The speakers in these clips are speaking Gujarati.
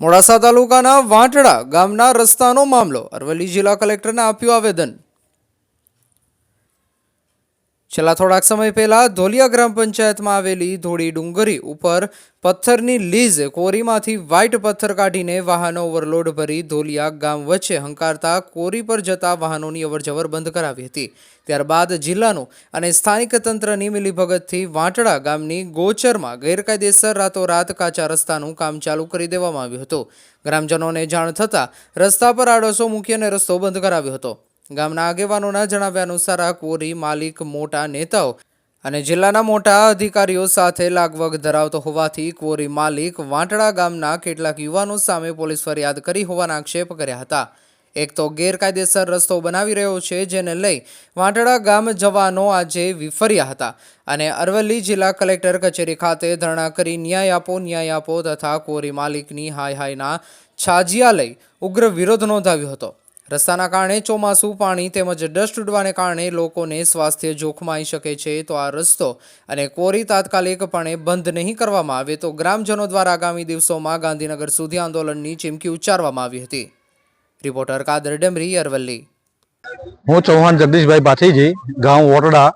મોડાસા તાલુકાના વાંટડા ગામના રસ્તાનો મામલો. અરવલ્લી જિલ્લા કલેક્ટરને આપ્યું આવેદન. છેલ્લા થોડાક સમય પહેલા ધોલિયા ગ્રામ પંચાયતમાં આવેલી ધોળી ડુંગરી ઉપર પથ્થરની લીઝ કોરીમાંથી વ્હાઇટ પથ્થર કાઢીને વાહનો ઓવરલોડ ભરી ધોલિયા ગામ વચ્ચે હંકારતા કોરી પર જતા વાહનોની અવરજવર બંધ કરાવી હતી. ત્યારબાદ જિલ્લાનું અને સ્થાનિક તંત્રની મિલીભગતથી વાંટડા ગામની ગોચરમાં ગેરકાયદેસર રાતોરાત કાચા રસ્તાનું કામ ચાલુ કરી દેવામાં આવ્યું હતું. ગ્રામજનોને જાણ થતાં રસ્તા પર આડોશો મૂકી અને રસ્તો બંધ કરાવ્યો હતો. ગામના આગેવાનોના જણાવ્યા અનુસાર આ કોરી માલિક મોટા નેતાઓ અને જિલ્લાના મોટા અધિકારીઓ સાથે લાગવગ ધરાવતો હોવાથી કોરી માલિક વાંટડા ગામના કેટલાક યુવાનો સામે પોલીસ ફરિયાદ કરી હોવાના આક્ષેપ કર્યા હતા. એક તો ગેરકાયદેસર રસ્તો બનાવી રહ્યો છે, જેને લઈ વાંટડા ગામ જવાનો આજે વિફર્યા હતા અને અરવલ્લી જિલ્લા કલેક્ટર કચેરી ખાતે ધરણા કરી ન્યાય આપો ન્યાય આપો તથા કોરી માલિકની હાય હાયના છાજિયા લઈ ઉગ્ર વિરોધ નોંધાવ્યો હતો. રસ્તાના કારણે ચોમાસું પાણી તેમજ ડસ્ટ ઉડવાને કારણે લોકોને સ્વાસ્થ્ય જોખમાઈ શકે છે, તો આ રસ્તો અને કોરી તાત્કાલિકપણે બંધ નહીં કરવામાં આવે તો ગ્રામજનો દ્વારા આગામી દિવસોમાં ગાંધીનગર સુધી આંદોલનની ચીમકી ઉચ્ચારવામાં આવી હતી. રિપોર્ટર કાદર ડેમરી, અરવલ્લી. હું ચૌહાણ જગદીશભાઈ ભાથીજી ગામ વોટડા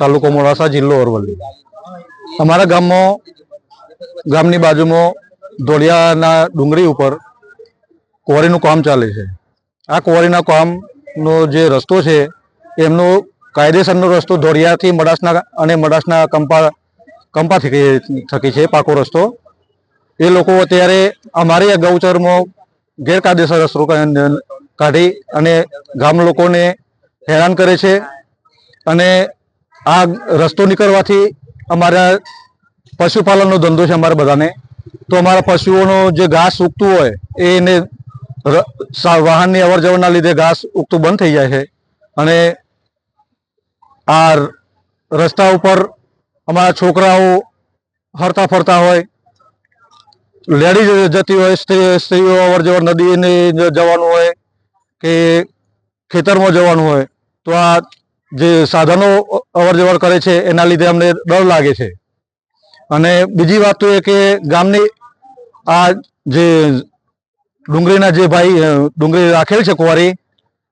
તાલુકો મોડાસા, જિલ્લો અરવલ્લી. અમારા ગામમાં, ગામની બાજુમાં ધોળિયાના ડુંગળી ઉપર કોરીનું કામ ચાલે છે. આ કોરીના કામનો જે રસ્તો છે, એમનો કાયદેસરનો રસ્તો ધોળિયાથી મડાસના અને મડાસના કંપા કંપા થકી છે, પાકો રસ્તો. એ લોકો અત્યારે અમારી આ ગૌચરમાં ગેરકાયદેસર રસ્તો કાઢી અને ગામ લોકોને હેરાન કરે છે અને આ રસ્તો નીકળવાથી અમારા પશુપાલનનો ધંધો છે અમારા બધાને. તો અમારા પશુઓનો જે ઘાસ ઉગતું હોય, એને વાહનની અવર જવરના લીધે ઘાસ ઉગતું બંધ થઈ જાય છે. અને આ રસ્તા ઉપર અમારા છોકરાઓ હરતા ફરતા હોય, લેડીઝ જતી હોય, સ્ત્રી, સ્ત્રીઓ અવર જવર નદીને જવાનું હોય કે ખેતરમાં જવાનું હોય, તો આ જે સાધનો અવર જવર કરે છે, એના લીધે અમને ડર લાગે છે. અને બીજી વાત તો એ કે ગામની આ જે ડુંગળીના જે ભાઈ ડુંગળી રાખેલ છે કુંવારી,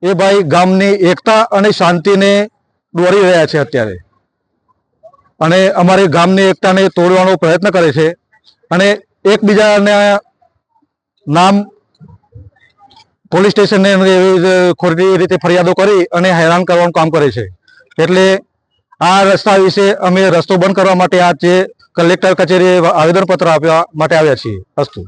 એ ભાઈ ગામની એકતા અને શાંતિને દોરી રહ્યા છે અત્યારે. અને અમારી ગામની એકતાને તોડવાનો પ્રયત્ન કરે છે. અને એકબીજાના નામ પોલીસ સ્ટેશનને એવી ખોટી રીતે ફરિયાદો કરી અને હેરાન કરવાનું કામ કરે છે. એટલે આ રસ્તા વિશે અમે રસ્તો બંધ કરવા માટે આ જે કલેક્ટર કચેરીએ આવેદનપત્ર આપવા માટે આવ્યા છીએ. અસ્તુ.